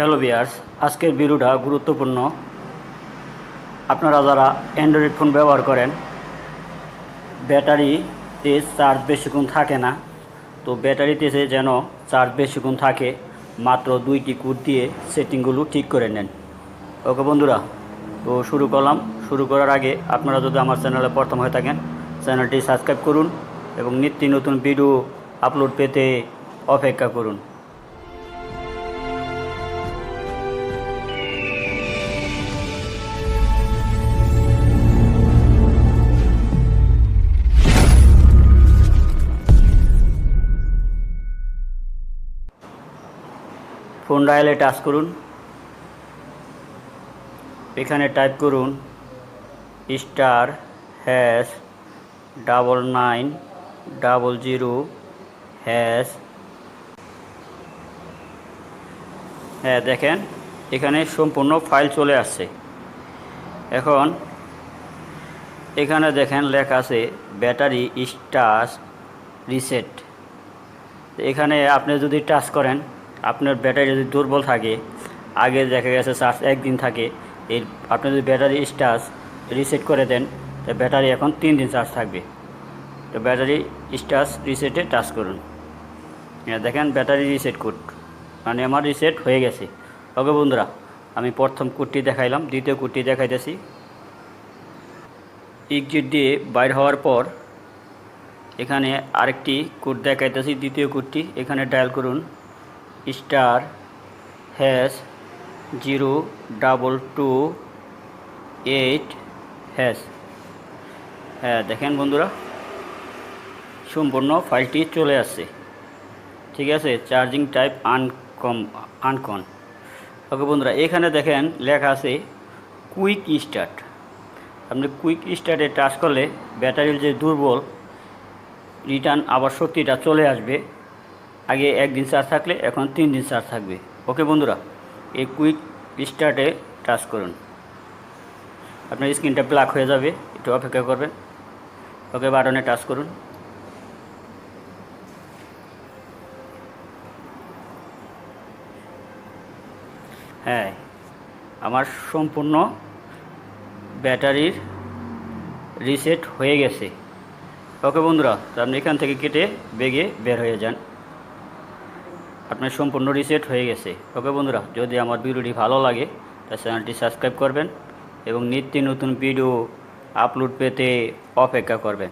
Hello বিয়ার্স আজকের ভিডিওটা গুরুত্বপূর্ণ। আপনারা যারা অ্যান্ড্রয়েড ফোন ব্যবহার করেন, ব্যাটারিতে চার্জ বেশিক্ষণ থাকে না। তো ব্যাটারিতে যেন চার্জ বেশিক্ষণ থাকে, মাত্র দুইটি কুট দিয়ে সেটিংগুলো ঠিক করে নেন। ওকে বন্ধুরা, তো শুরু করলাম। শুরু করার আগে আপনারা যদি আমার চ্যানেলে প্রথম হয়ে থাকেন, চ্যানেলটি সাবস্ক্রাইব করুন এবং নিত্য নতুন ভিডিও আপলোড পেতে অপেক্ষা করুন। ফোন ডায়ালে টাচ করুন। এখানে টাইপ করুন star hash double nine double zero hash হ্যাঁ দেখেন, এখানে সম্পূর্ণ ফাইল চলে আসছে। এখন, এখানে দেখেন লেখা আছে ব্যাটারি স্টার রিসেট এখানে আপনি যদি টাচ করেন আপনার ব্যাটারি যদি দুর্বল থাকে, আগে দেখা গেছে চার্জ একদিন থাকে, এর আপনি যদি ব্যাটারি স্টার্জ রিসেট করে দেন, তো ব্যাটারি এখন তিন দিন চার্জ থাকবে। তো ব্যাটারি স্টার্জ রিসেটে টাচ করুন। দেখেন ব্যাটারি রিসেট কোড মানে আমার রিসেট হয়ে গেছে। ওকে বন্ধুরা, আমি প্রথম কোডটি দেখাইলাম, দ্বিতীয় কোডটি দেখাইতেছি। এক্সিট দিয়ে বাইর হওয়ার পর এখানে আরেকটি কোড দেখাইতেছি, দ্বিতীয় কোডটি। এখানে ডায়াল করুন। Star hash zero double two eight hash. হ্যাঁ দেখেন বন্ধুরা, সম্পূর্ণ ফাইলটি চলে আসছে। ঠিক আছে, চার্জিং টাইপ আনকম, আনকন। ওকে বন্ধুরা, এখানে দেখেন লেখা আছে কুইক স্টার্ট। আপনি কুইক স্টার্টে টাচ করলে ব্যাটারির যে দুর্বল রিটার্ন আবার শক্তিটা চলে আসবে। আগে একদিন চার্জ থাকলে, এখন তিন দিন চার্জ থাকবে। ওকে বন্ধুরা, এই কুইক স্টার্টে টাচ করুন। আপনার স্ক্রিনটা ব্ল্যাক হয়ে যাবে, একটু অপেক্ষা করবেন। ওকে বাটনে টাচ করুন। হ্যাঁ আমার সম্পূর্ণ ব্যাটারির রিসেট হয়ে গেছে। ওকে বন্ধুরা আপনি এখান থেকে কেটে বেগে বের হয়ে যান। আপনার সম্পূর্ণ রিসেট হয়ে গেছে। ওকে বন্ধুরা, যদি আমার ভিডিওটি ভালো লাগে তা চ্যানেলটি সাবস্ক্রাইব করবেন এবং নিত্য নতুন ভিডিও আপলোড পেতে অপেক্ষা করবেন।